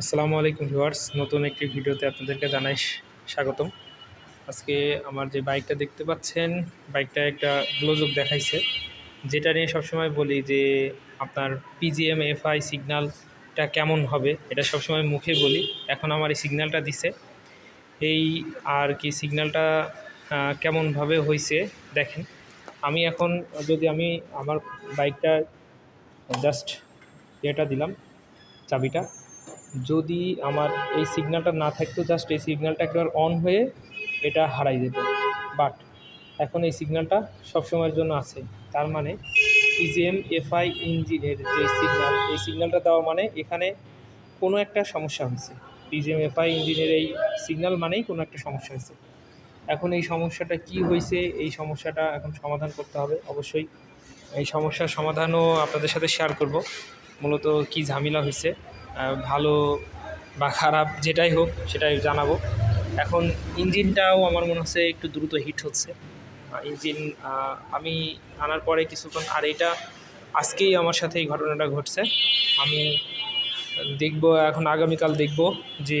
আসসালামু আলাইকুম ভিউয়ার্স, নতুন একটি ভিডিওতে আপনাদেরকে জানাই স্বাগতম। আজকে আমার যে বাইকটা দেখতে পাচ্ছেন, বাইকটা একটা গ্লোজক দেখাইছে, যেটা নিয়ে সবসময় বলি যে আপনার পিজিএম এফআই সিগন্যালটা কেমন হবে, এটা সবসময় মুখে বলি। এখন আমার এই সিগন্যালটা দিছে। এই আর কি সিগন্যালটা কেমনভাবে হয়েছে দেখেন। আমি এখন, যদি আমি আমার বাইকটা জাস্ট এটা দিলাম, চাবিটা যদি আমার এই সিগন্যালটা না থাকতো জাস্ট এই সিগন্যালটা একবার অন হয়ে এটা হারাই যেত। বাট এখন এই সিগন্যালটা সবসময়ের জন্য আছে। তার মানে পিজিএম এফআই ইঞ্জিনের যে সিগন্যাল এই সিগন্যালটা দেওয়া মানে এখানে কোনো একটা সমস্যা হয়েছে। পিজিএম এফআই ইঞ্জিনের এই সিগন্যাল মানেই কোনো একটা সমস্যা হয়েছে। এখন এই সমস্যাটা কি হয়েছে, এই সমস্যাটা এখন সমাধান করতে হবে অবশ্যই। এই সমস্যার সমাধানও আপনাদের সাথে শেয়ার করব। মূলত কি ঝামেলা হয়েছে। ভালো বা খারাপ যেটাই হোক সেটাই জানাব। এখন ইঞ্জিনটাও আমার মনে হচ্ছে একটু দ্রুত হিট হচ্ছে। ইঞ্জিন আমি আনার পরে কিছুক্ষণ, আর এটা আজকেই আমার সাথে এই ঘটনাটা ঘটছে। আমি দেখব, এখন আগামীকাল দেখব যে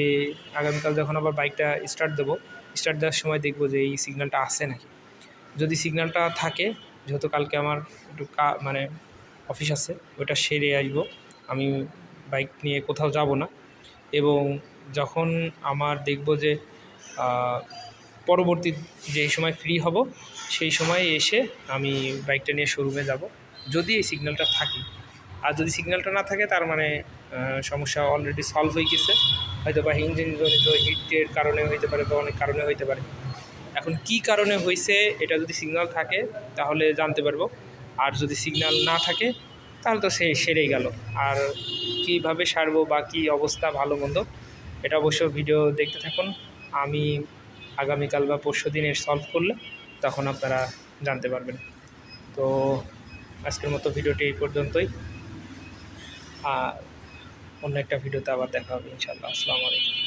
আগামীকাল যখন আবার বাইকটা স্টার্ট দেবো স্টার্ট দেওয়ার সময় দেখব যে এই সিগন্যালটা আছে নাকি। যদি সিগন্যালটা থাকে, যেহেতু কালকে আমার একটু মানে অফিস আছে, ওটা সেরে আসব। আমি বাইক নিয়ে কোথাও যাব না। এবং যখন আমার দেখব যে পরবর্তী যেই সময় ফ্রি হব, সেই সময় এসে আমি বাইকটা নিয়ে শোরুমে যাব। যদি এই সিগন্যালটা থাকে। আর যদি সিগন্যালটা না থাকে, তার মানে সমস্যা অলরেডি সলভ হয়ে গেছে। হয়তো বা ইঞ্জিনজনিত হিটের কারণে হইতে পারে বা অনেক কারণে হইতে পারে। এখন কি কারণে হয়েছে এটা যদি সিগন্যাল থাকে, তাহলে জানতে পারব। আর যদি সিগন্যাল না থাকে তাহলে তো সে সেরেই গেল। আর কীভাবে সারবো বা কী অবস্থা ভালো মন্দ, এটা অবশ্য ভিডিও দেখতে থাকুন। আমি আগামীকাল বা পরশু দিন এর সলভ করলে তখন আপনারা জানতে পারবেন। তো আজকের মতো ভিডিওটি এই পর্যন্তই। আর অন্য একটা ভিডিওতে আবার দেখা হবে ইনশাল্লাহ আসসালামু আলাইকুম।